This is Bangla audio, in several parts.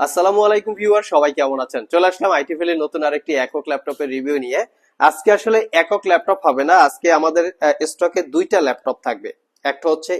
আসসালামু আলাইকুম ভিউয়ার, সবাই কেমন আছেন? চলে আসলাম আইটি ফেলের নতুন আরেকটি একক ল্যাপটপের রিভিউ নিয়ে। আজকে আসলে একক ল্যাপটপ হবে না, আজকে আমাদের স্টকে দুইটা ল্যাপটপ থাকবে। একটা হচ্ছে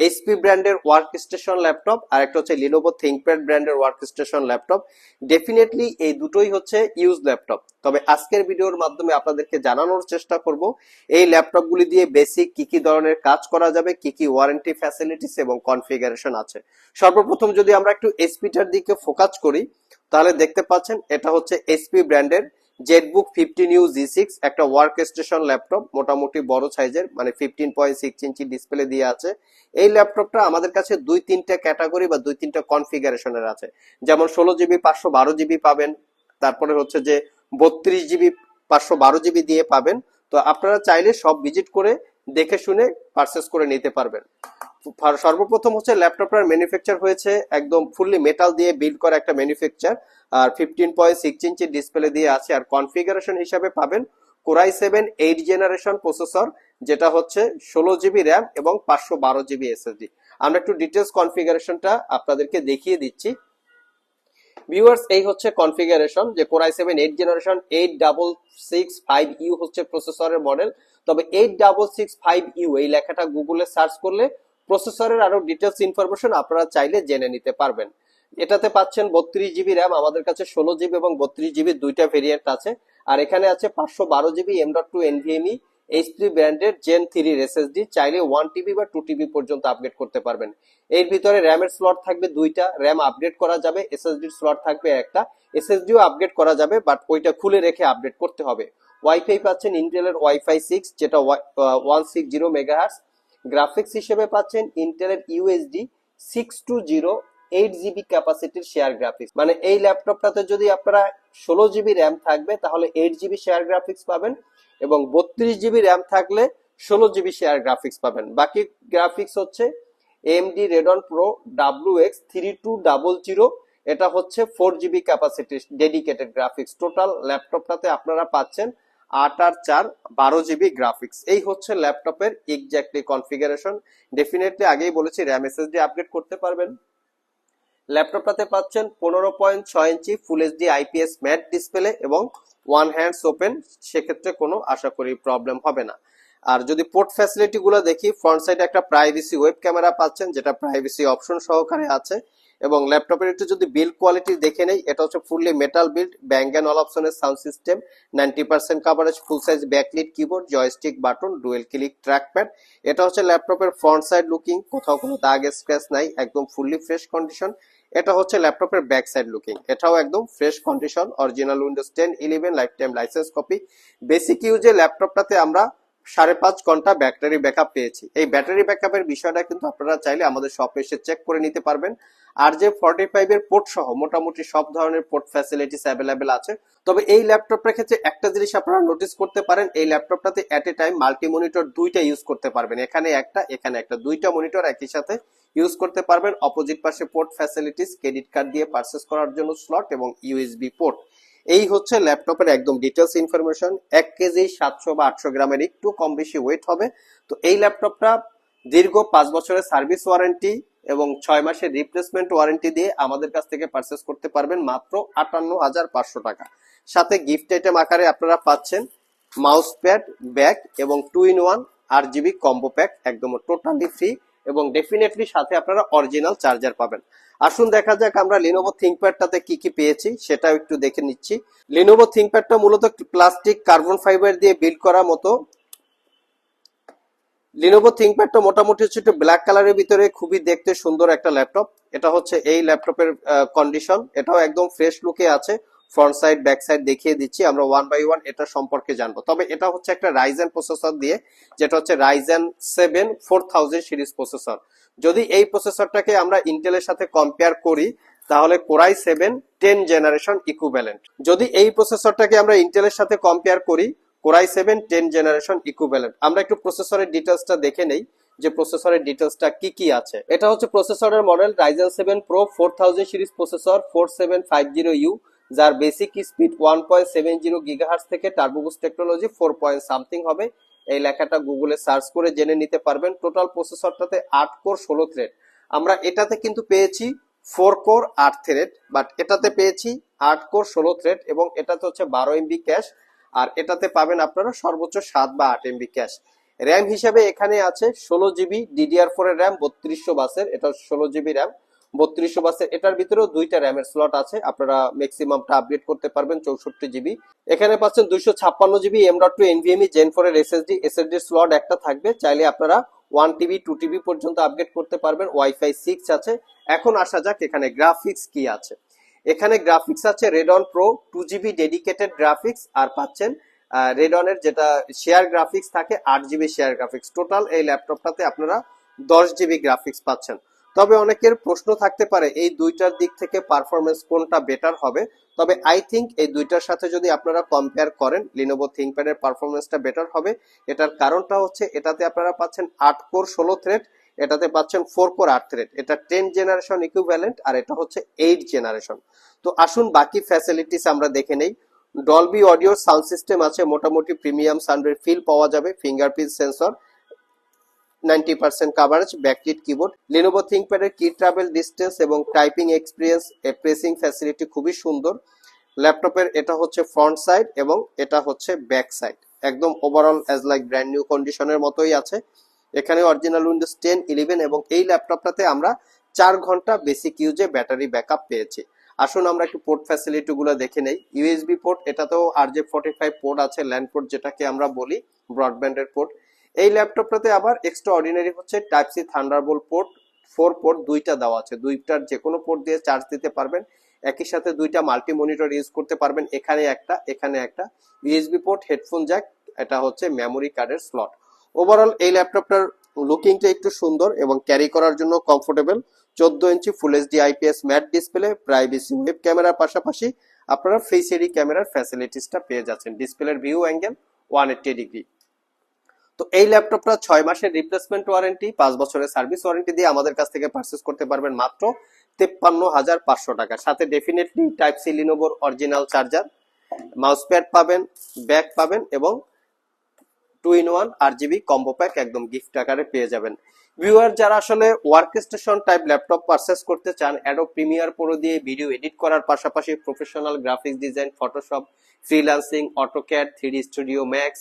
এইচপি ব্র্যান্ডের ওয়ার্ক স্টেশন ল্যাপটপ আর একটা হচ্ছে লিনোভো থিঙ্কপ্যাড ব্র্যান্ডের ওয়ার্ক স্টেশন ল্যাপটপ ডেফিনেটলি এই দুটোই হচ্ছে ইউজ ল্যাপটপ তবে আজকের ভিডিওর মাধ্যমে আপনাদেরকে জানানোর চেষ্টা করব, এই ল্যাপটপগুলি দিয়ে বেসিক কি কি ধরনের কাজ করা যাবে, কি কি ওয়ারেন্টি ফ্যাসিলিটিস এবং কনফিগারেশন আছে। সর্বপ্রথম যদি আমরা একটু এসপিটার দিকে ফোকাস করি, তাহলে দেখতে পাচ্ছেন এটা হচ্ছে এসপি ব্র্যান্ডের ZBook fifteen U G six একটা ওয়ার্ক স্টেশন ল্যাপটপ মোটামুটি বড় সাইজের মানে fifteen point six inch display দিয়ে আছে। এই ল্যাপটপটা আমাদের কাছে দুই তিনটা ক্যাটাগরি বা দুই তিনটা কনফিগারেশনের আছে। যেমন ষোলো জিবি পাঁচশো বারো জিবি পাবেন। তারপরে হচ্ছে যে বত্রিশ জিবি পাঁচশো বারো জিবি দিয়ে পাবেন। তো আপনারা চাইলে সব ভিজিট করে দেখে শুনে পারচেস করে নিতে পারবেন। সর্বপ্রথম হচ্ছে ল্যাপটপটার ম্যানুফ্যাকচার হয়েছে, একদম ফুললি মেটাল দিয়ে বিল্ড করা একটা ম্যানুফ্যাকচার আর fifteen point six inch display দিয়ে আছে। আর কনফিগারেশন হিসাবে পাবেন core i seven eight generation processor যেটা হচ্ছে ষোলো জিবি র্যাম এবং পাঁচশো বারো জিবি এসএসডি আমরা একটু ডিটেলস কনফিগারেশনটা আপনাদেরকে দেখিয়ে দিচ্ছি। ভিউয়ার্স এই হচ্ছে কনফিগারেশন যে core i seven eight generation eight double six five U হচ্ছে প্রসেসরের মডেল তবে eight double six five U এই লেখাটা গুগলে সার্চ করলে প্রসেসরের আরও ডিটেলস ইনফরমেশন আপনারা চাইলে জেনে নিতে পারবেন। এটাতে পাচ্ছেন বত্রিশ জিবি র্যাম আমাদের কাছে ষোলো জিবি এবং বত্রিশ জিবি দুইটা ভেরিয়েন্ট আছে। আর এখানে আছে পাঁচশো বারো GB M dot two NVMe HP ব্র্যান্ডের জেন থ্রি এসএসডি চাইলে ওয়ান টিবি বা টু টিবি পর্যন্ত আপগ্রেড করতে পারবেন। এর ভিতরে র্যামের স্লট থাকবে দুইটা র্যাম আপগ্রেড করা যাবে এসএসডির স্লট থাকবে একটা এসএসডিও আপগ্রেড করা যাবে বাট ওইটা খুলে রেখে আপডেট করতে হবে। ওয়াইফাই পাচ্ছেন ইন্টেলের ওয়াইফাই সিক্স যেটা one six zero megahertz graphics হিসেবে পাচ্ছেন ইন্টেলের UHD six two zero eight GB ক্যাপাসিটির share graphics মানে এই ল্যাপটপটাতে যদি আপনারা ষোলো জিবি র্যাম থাকবে, তাহলে এইট জিবি শেয়ার গ্রাফিক্স পাবেন এবং বত্রিশ জিবি র্যাম থাকলে ষোলো জিবি শেয়ার গ্রাফিক্স পাবেন। বাকি গ্রাফিক্স হচ্ছে AMD Radeon pro W X three two double zero এটা হচ্ছে ফোর জিবি ক্যাপাসিটির ডেডিকেটেড গ্রাফিক্স টোটাল ল্যাপটপটাতে আপনারা পাচ্ছেন আট আর চার, বারো জিবি গ্রাফিক্স এই হচ্ছে ল্যাপটপের এক্স্যাক্টলি কনফিগারেশন ডেফিনেটলি আগেই বলেছি র্যাম এসএসডি আপগ্রেড করতে পারবেন। ল্যাপটপটাতে পাচ্ছেন পনেরো পয়েন্ট ছয় inch full HD IPS matte display এবং ওয়ান হ্যান্ডস ওপেন সেক্ষেত্রে কোনো আশা করি প্রবলেম হবে না। আর যদি পোর্ট ফ্যাসিলিটি গুলো দেখি ফ্রন্ট সাইডে একটা প্রাইভেসি ওয়েব ক্যামেরা পাচ্ছেন, যেটা প্রাইভেসি অপশন সহকারে আছে। এবং ল্যাপটপের একটু যদি বিল্ড কোয়ালিটি দেখে নেই, এটা হচ্ছে fully metal build Bang all অপশনের sound system ninety percent coverage full size backlit keyboard joystick button dual click trackpad এটা হচ্ছে ল্যাপটপের ফ্রন্ট সাইড লুকিং কোথাও কোনো দাগ স্ক্র্যাচ নাই, একদম ফুললি ফ্রেশ কন্ডিশন এটা হচ্ছে ল্যাপটপের ব্যাক সাইড লুকিং এটাও একদম fresh condition original Windows ten eleven life time licence copy basic ইউজে ল্যাপটপটাতে আমরা সাড়ে পাঁচ ঘণ্টা ব্যাটারি ব্যাকআপ পেয়েছি। এই ব্যাটারি ব্যাকআপের বিষয়টা কিন্তু আপনারা চাইলে আমাদের শপে এসে চেক করে নিতে পারবেন। আর যে ফর্টি ফাইভ এর পোর্ট সহ মোটামুটি সব ধরনের পোর্ট ফ্যাসিলিটিস অ্যাভেলেবেল আছে। তবে এই ল্যাপটপটার ক্ষেত্রে একটা জিনিস আপনারা নোটিস করতে পারেন, এই ল্যাপটপটাতে at a time multi monitor দুইটা ইউজ করতে পারবেন। এখানে একটা এখানে একটা। দুইটা মনিটর একই সাথে ইউজ করতে পারবেন। অপোজিট পাশে পোর্ট ফ্যাসিলিটিস ক্রেডিট কার্ড দিয়ে পারচেস করার জন্য স্লট এবং ইউএসবি পোর্ট এই হচ্ছে ল্যাপটপের একদম ডিটেলস ইনফরমেশন এক কেজি, সাতশো বা আটশো গ্রামের একটু কম বেশি ওয়েট হবে। তো এই ল্যাপটপটা দীর্ঘ পাঁচ বছরের সার্ভিস ওয়ারেন্টি এবং ছয় মাসের রিপ্লেসমেন্ট ওয়ারেন্টি দিয়ে আমাদের কাছ থেকে পারচেস করতে পারবেন মাত্র আটান্ন হাজার পাঁচশো টাকা। সাথে গিফট আইটেম আকারে আপনারা পাচ্ছেন মাউস প্যাড ব্যাগ এবং টু ইন ওয়ান আর জিবি কম্বো প্যাক একদম টোটালি ফ্রি এবং ডেফিনেটলি সাথে আপনারা অরিজিনাল চার্জার পাবেন। আসুন দেখা যাক আমরা লিনোভো থিঙ্কপ্যাডটাতে কি কি পেয়েছি, সেটাও একটু দেখে নিচ্ছি। লিনোভো থিঙ্কপ্যাডটা মূলত প্লাস্টিক কার্বন ফাইবার দিয়ে বিল্ড করা মতো। লিনোভো থিঙ্কপ্যাডটা মোটামুটি হচ্ছে একটু ব্ল্যাক কালারের ভিতরে, খুবই দেখতে সুন্দর একটা ল্যাপটপ এটা হচ্ছে এই ল্যাপটপের কন্ডিশন এটাও একদম ফ্রেশ লুকে আছে। ফ্রন্ট সাইড ব্যাক সাইড দেখিয়ে দিচ্ছি। আমরা ওয়ান বাই ওয়ান এটা সম্পর্কে জানব। তবে এটা হচ্ছে একটা রাইজেন প্রসেসর দিয়ে, যেটা হচ্ছে Ryzen seven four thousand series processor যদি এই প্রসেসরটাকে আমরা ইন্টেলের সাথে কম্পেয়ার করি, তাহলে core i seven ten generation equivalent যদি এই প্রসেসরটাকে আমরা ইন্টেলের সাথে কম্পেয়ার করি core i seven ten generation equivalent আমরা একটু প্রসেসরের ডিটেলসটা দেখে নেই, যে প্রসেসরের ডিটেলসটা কি কি আছে। এটা হচ্ছে প্রসেসরের model Ryzen seven pro four thousand series processor four seven five zero U যার basic speed one point seven zero gigahertz থেকে turbo boost technology four point something হবে। এই লেখাটা গুগলে সার্চ করে জেনে নিতে পারবেন। টোটাল প্রসেসরটাতে আট কোর ষোলো থ্রেড আমরা এটাতে কিন্তু পেয়েছি ফোর কোর আট থ্রেড বাট এটাতে পেয়েছি আট কোর ষোলো থ্রেড এবং এটাতে হচ্ছে বারো এমবি ক্যাশ আর এটাতে পাবেন আপনারা সর্বোচ্চ সাত বা আট এমবি ক্যাশ র্যাম হিসাবে এখানে আছে ষোলো জিবি ডিডিআর ফোর এর র্যাম বত্রিশশো বাসের, এটা ষোলো জিবি র্যাম বত্রিশশো বাসের এটার ভিতরেও দুইটা র্যামের স্লট আছে। আপনারা ম্যাক্সিমামটা আপডেট করতে পারবেন চৌষট্টি জিবি। এখানে পাচ্ছেন দুইশো ছাপ্পান্ন GB M dot two NVMe gen four এর এসএসডি এসএসডি স্লট একটা থাকবে। চাইলে আপনারা ওয়ান টিবি টু টিবি পর্যন্ত আপডেট করতে পারবেন। ওয়াইফাই সিক্স আছে। এখন আসা যাক এখানে গ্রাফিক্স কি আছে। এখানে গ্রাফিক্স আছে Radeon pro two GB dedicated graphics আর পাচ্ছেন রেডনের যেটা শেয়ার গ্রাফিক্স থাকে, আট জিবি শেয়ার গ্রাফিক্স টোটাল এই ল্যাপটপটাতে আপনারা দশ জিবি গ্রাফিক্স পাচ্ছেন। তবে অনেকের প্রশ্ন থাকতে পারে, এই দুইটার দিক থেকে পারফরমেন্স কোনটা বেটার হবে? তবে আই থিঙ্ক এই দুইটার সাথে যদি আপনারা কম্পেয়ার করেন লিনোভো থিঙ্কপ্যাডের পারফরমেন্সটা বেটার হবে। এটার কারণটা হচ্ছে, এটাতে আপনারা পাচ্ছেন আট কোর ষোলো থ্রেড এটাতে পাচ্ছেন ফোর কোর আট থ্রেড এটা টেন জেনারেশন ইকুইভ্যালেন্ট আর এটা হচ্ছে এইট জেনারেশন তো আসুন বাকি ফ্যাসিলিটিস আমরা দেখে নেই। ডলবি অডিও সাউন্ড সিস্টেম আছে, মোটামুটি প্রিমিয়াম সাউন্ডের ফিল পাওয়া যাবে fingerprint sensor ninety percent coverage backlit keyboard Lenovo থিঙ্কপ্যাডের key travel distance এবং টাইপিং এক্সপিরিয়েন্স প্রেসিং ফ্যাসিলিটি খুবই সুন্দর। ল্যাপটপের এটা হচ্ছে ফ্রন্ট সাইড এবং এটা হচ্ছে ব্যাক সাইড একদম overall as like brand new কন্ডিশনের মতোই আছে। এখানে অরিজিনাল উইন্ডোজ টেন ইলেভেন এবং এই ল্যাপটপটাতে আমরা চার ঘণ্টা বেসিক ইউজে ব্যাটারি ব্যাকআপ পেয়েছি। আসুন আমরা একটু পোর্ট ফ্যাসিলিটি গুলো দেখে নেই। ইউএসবি পোর্ট এটাতেও R J forty five port আছে ল্যান্ড পোর্ট যেটাকে আমরা বলি ব্রডব্যান্ডের পোর্ট এই ল্যাপটপটাতে আবার এক্সট্রা অর্ডিনারি হচ্ছে type C Thunderbolt port four port দুইটা দেওয়া আছে। দুইটার যে কোনো পোর্ট দিয়ে চার্জ দিতে পারবেন। একই সাথে দুইটা মাল্টি মনিটর ইউজ করতে পারবেন। এখানে একটা এখানে একটা। ইউএসবি পোর্ট হেডফোন জ্যাক এটা হচ্ছে মেমোরি কার্ডের স্লট ওভারঅল এই ল্যাপটপটার লুকিংটা একটু সুন্দর এবং ক্যারি করার জন্য কমফোর্টেবল চোদ্দ ইঞ্চি full HD IPS matte display privacy web ক্যামেরার পাশাপাশি আপনারা ফেস এডি ক্যামেরার ফ্যাসিলিটিসটা পেয়ে যাচ্ছেন। ডিসপ্লের view angle one eighty degree তো এই ল্যাপটপটা ছয় মাসের রিপ্লেসমেন্ট ওয়ারেন্টি পাঁচ বছরের সার্ভিস ওয়ারেন্টি দিয়ে আমাদের কাছ থেকে পারচেস করতে পারবেন মাত্র তেপ্পান্ন হাজার পাঁচশো টাকা। সাথে ডেফিনেটলি টাইপ সি লিনোভোর অরিজিনাল চার্জার মাউস প্যাড পাবেন ব্যাগ পাবেন এবং টু ইন ওয়ান আর জিবি কম্বো প্যাক একদম গিফট আকারে পেয়ে যাবেন। ভিউয়ার যারা আসলে work station type laptop purchase করতে চান অ্যাডো প্রিমিয়ার প্রো দিয়ে ভিডিও এডিট করার পাশাপাশি professional graphics design Photoshop freelancing AutoCAD three studio max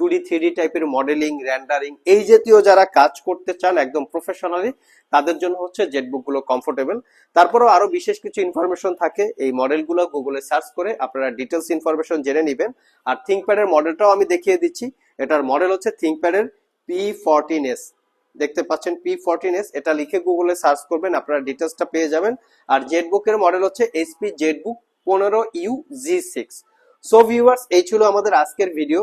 two D three টাইপের মডেলিং, র্যান্ডারিং, এই জাতীয় যারা কাজ করতে চান একদম প্রফেশনালি তাদের জন্য হচ্ছে জেটবুকগুলো কমফোর্টেবল তারপরেও আরও বিশেষ কিছু ইনফরমেশন থাকে, এই মডেলগুলো গুগলে সার্চ করে আপনারা ডিটেলস ইনফরমেশন জেনে নেবেন। আর থিঙ্কপ্যাডের মডেলটাও আমি দেখিয়ে দিচ্ছি, এটার মডেল হচ্ছে থিঙ্কপ্যাডের পি ফোরটিন এস দেখতে পাচ্ছেন পি ফোরটিন এস এটা লিখে গুগলে সার্চ করবেন, আপনারা ডিটেলসটা পেয়ে যাবেন। আর জেটবুকের মডেল হচ্ছে এইচপি জেটবুক পনেরো U G six so viewers এই ছিল আমাদের আজকের ভিডিও